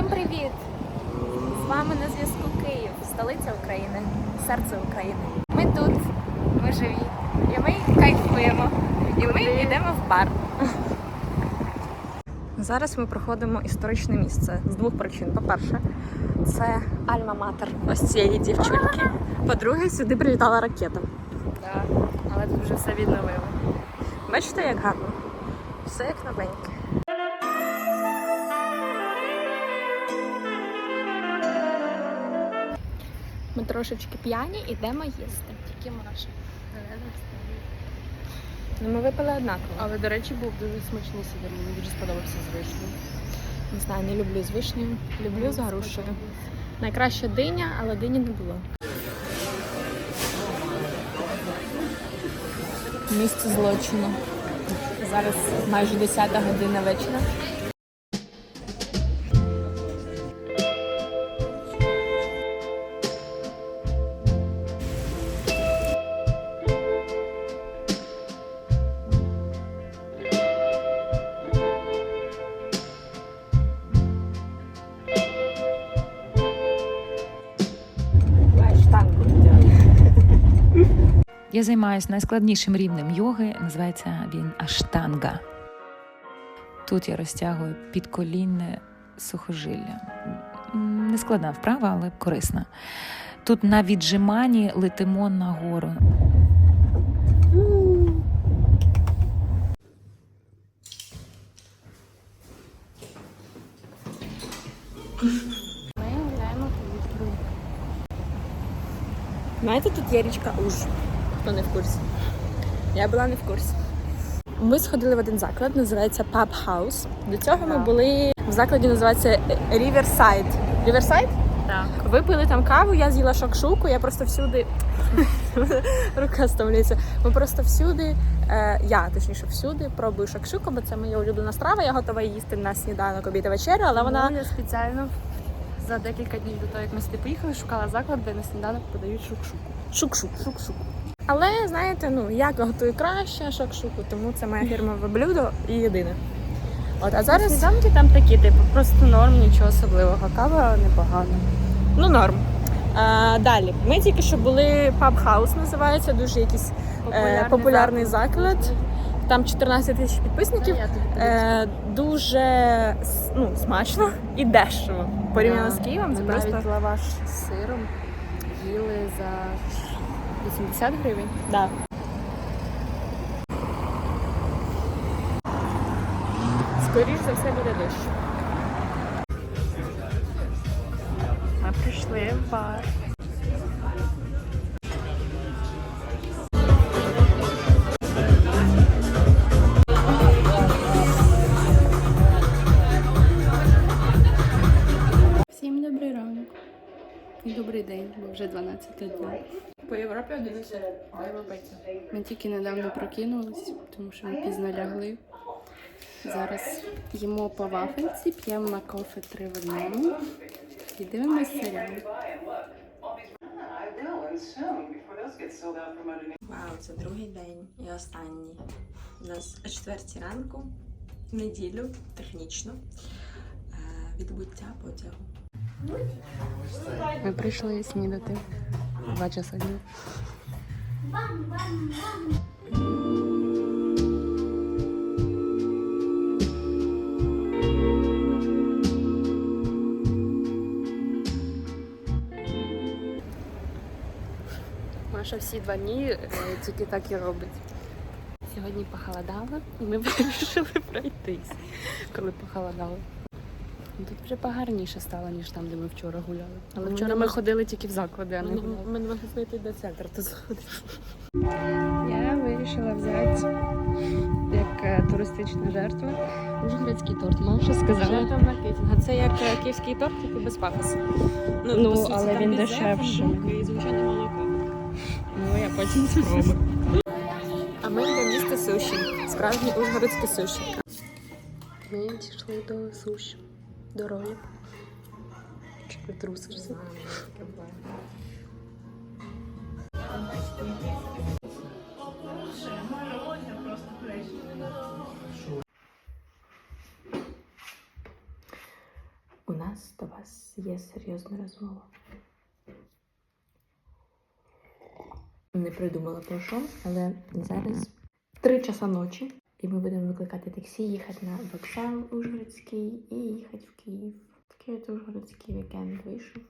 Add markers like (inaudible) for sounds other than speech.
Всім привіт! З вами на зв'язку Київ, столиця України, серце України. Ми тут, ми живі, і ми кайфуємо, і ми йдемо в бар. Зараз ми проходимо історичне місце з двох причин. По-перше, це Альма-Матер ось цієї дівчинки. По-друге, сюди прилітала ракета. Так, але тут вже все відновили. Бачите, як гарно? Все як новеньке. Ми трошечки п'яні, ідемо їсти. Тільки Маша. Ну, ми випили однаково. Але, до речі, був дуже смачний сидер. Мені дуже сподобався з вишнею. Не знаю, не люблю з вишнею, люблю з грушею. Найкраща диня, але дині не було. Місце злочину. Зараз майже 10 година вечора. Я займаюся найскладнішим рівнем йоги. Називається він аштанга. Тут я розтягую підколінне сухожилля. Нескладна вправа, але корисна. Тут на віджиманні летимо нагору. Знаєте, тут є річка Уж, хто не в курсі. Я була не в курсі. Ми сходили в один заклад, називається Pub House. До цього ми були в закладі, називається Riverside. Riverside? Так. Випили там каву, я з'їла шакшуку, я просто всюди. (laughs) Рука стомлюється. Ми просто всюди, е, я точніше всюди пробую шакшуку, бо це моя улюблена страва. Я готова їсти на сніданок, обід і вечерю, але вона я спеціально за декілька днів до того, як ми сюди поїхали, шукала заклад, де на сніданок подають шукшуку. шук-шук. Шук-шук. Але знаєте, ну я готую краще шакшуку, тому це моє фірмове блюдо і єдине. От, а зараз Сніданки там такі, типу, просто норм, нічого особливого. Кава непогана. ну норм. А, далі. Ми тільки що були Pub House, називається, дуже якийсь е, популярний заклад. Там 14 тисяч підписників. Е, дуже ну, смачно і дешево. Порівняно з Києвом, це Ми просто лаваш з сиром 80 гривень. да. Скоріш за все буде дощ. Ми прийшли в бар. Всім добрий ранок. Добрий день, бо вже 12 дня. По Європі 11 Ми тільки недавно прокинулись, тому що ми пізно лягли. Зараз їмо по вафельці, п'ємо на кофе три в одному і дивимося серіал. Вау, це другий день і останній. У нас о четвертій ранку, в неділю, технічно, е, відбуття потягу. Ми прийшли снідати два часа дня. Маша всі два дні е, тільки так і робить. Сьогодні похолодало, і ми (laughs) вирішили пройтись, коли похолодало. Ну, Тут вже погарніше стало, ніж там, де ми вчора гуляли. Але Ну, вчора ми ходили тільки в заклади, а не Ми, гуляли. ми не могли знайти до центру, то заходити. Я вирішила взяти як е, туристична жертва ужгородський торт. Маша сказала. там маркетинг. А це як е, київський торт, тільки без пафосу. Ну, по суті, але він дешевший. І звичайне молоко. Ну, я потім спробую. А ми йдемо їсти суші. Справжні ужгородські суші. Ми дійшли до суші, до ролі. Чи притрусишся? У нас до вас є серйозна розмова. не придумала про що, але зараз три часа ночі. І ми будемо викликати таксі, їхати на вокзал Ужгородський і їхати в Київ. Такий от Ужгородський вікенд вийшов.